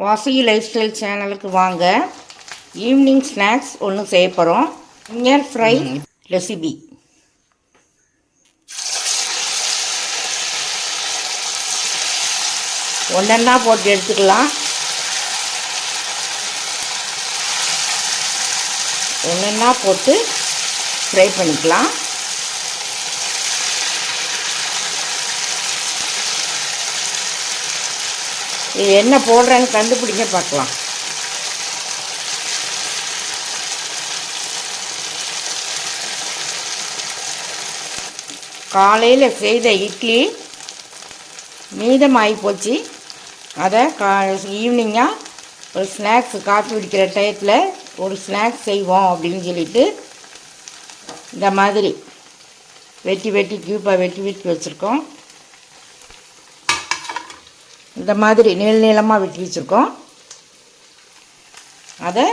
வாசகி life style சேனலுக்கு வாங்க. Evening snacks ஒன்று செய்ய போகிறோம் ஃபிங்கர் ஃப்ரை ரெசிபி ஒன்றா போட்டு எடுத்துக்கலாம். ஒன்றா போட்டு ஃப்ரை பண்ணிக்கலாம். இது என்ன போடுறேன்னு கண்டுபிடிக்க பார்க்கலாம். காலையில் செய்த இட்லி மீதமாகி போச்சு. அதை கா ஈவினிங்காக ஒரு ஸ்நாக்ஸ் காஃபி குடிக்கிற டயத்தில் ஒரு ஸ்நாக்ஸ் செய்வோம் அப்படின்னு சொல்லிட்டு இந்த மாதிரி வெட்டி வெட்டி க்யூப்பாக வெட்டி வெட்டி வச்சுருக்கோம். இந்த மாதிரி நீள நீளமாக வெட்டி வச்சுருக்கோம். அதை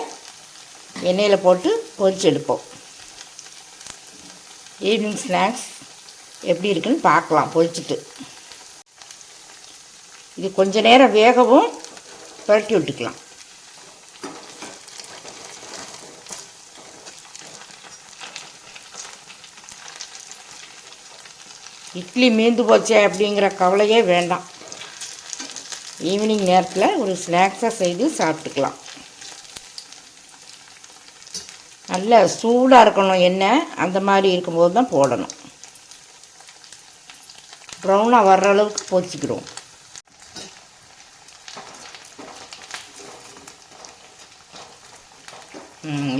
எண்ணெயில் போட்டு பொரிச்சு எடுப்போம். ஈவினிங் ஸ்நாக்ஸ் எப்படி இருக்குன்னு பார்க்கலாம் பொரிச்சிட்டு. இது கொஞ்ச நேரம் வேகவும் புரட்டி விட்டுக்கலாம். இட்லி மீந்து போச்சே அப்படிங்கிற கவலையே வேண்டாம். ஈவினிங் நேரத்தில் ஒரு ஸ்நாக்ஸாக செய்து சாப்பிட்டுக்கலாம். நல்ல சூடாக இருக்கணும் எண்ணெய் அந்த மாதிரி இருக்கும்போது தான் போடணும். ப்ரௌனாக வர்ற அளவுக்கு போச்சிக்கிறோம்.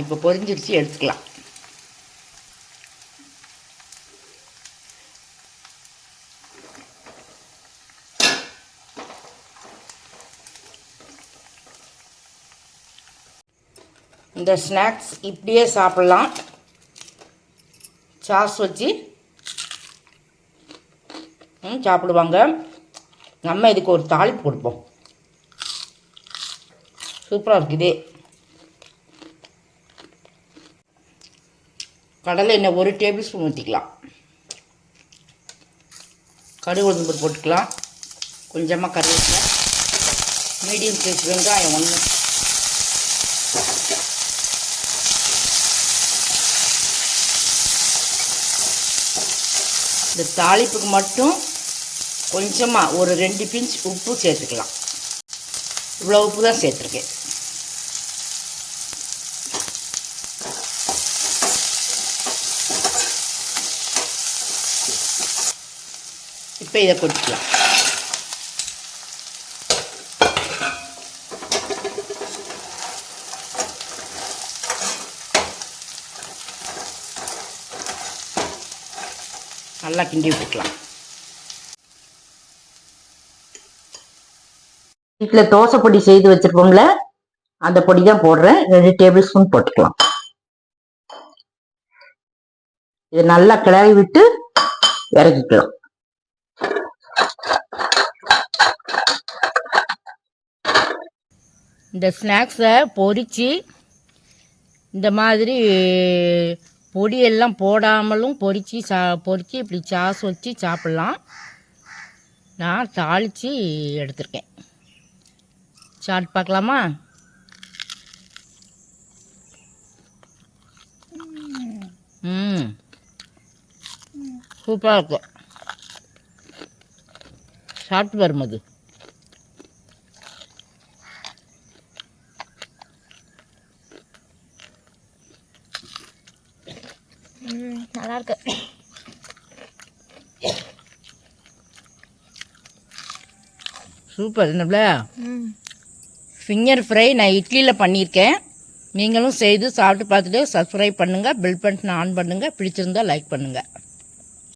இப்போ பொரிஞ்சிருச்சு எடுத்துக்கலாம். இந்த ஸ்நாக்ஸ் இப்படியே சாப்பிட்லாம். சாஸ் வச்சு சாப்பிடுவாங்க. நம்ம இதுக்கு ஒரு தாளிப்பு கொடுப்போம். சூப்பராக இருக்குது கடலை எண்ணெய் ஒரு டேபிள் ஸ்பூன் ஊற்றிக்கலாம் கடுகு உளுந்து போட்டுக்கலாம். கொஞ்சமாக கருவேப்பிலை. மீடியம் சைஸ் வெங்காயம் ஒன்று இந்த தாளிப்புக்கு மட்டும் கொஞ்சமாக ஒரு ரெண்டு பிஞ்ச் உப்பு சேர்த்துக்கலாம். இவ்வளோ உப்பு தான் சேர்த்துருக்கேன். இப்போ இதை கொட்டிக்கலாம் நல்லா கிண்டி விட்டுக்கலாம் வீட்டில் தோசை பொடி செய்து வச்சிருப்போம்ல அந்த பொடி தான் போடுறேன். ரெண்டு டேபிள் ஸ்பூன் போட்டுக்கலாம். இது நல்லா கிளறி விட்டு இறக்கிக்கலாம். இந்த ஸ்நாக்ஸை பொரித்து இந்த மாதிரி பொடியெல்லாம் போடாமலும் பொரித்து சா பொரித்து இப்படி சாஸ் வச்சு சாப்பிட்லாம். நான் தாளித்து எடுத்திருக்கேன். சாட் பார்க்கலாமா? ம். சூப்பராக இருக்கும். சாப்பிட்டு வரும்போது நல்லா இருக்கு சூப்பர் என்னப்ல? ஃபிங்கர் ஃப்ரை நான் இட்லியில் பண்ணியிருக்கேன் நீங்களும் செய்து சாப்பிட்டு பார்த்துட்டு சப்ஸ்கிரைப் பண்ணுங்கள் பெல் பட்டன் ஆன் பண்ணுங்கள் பிடிச்சிருந்தா லைக் பண்ணுங்கள்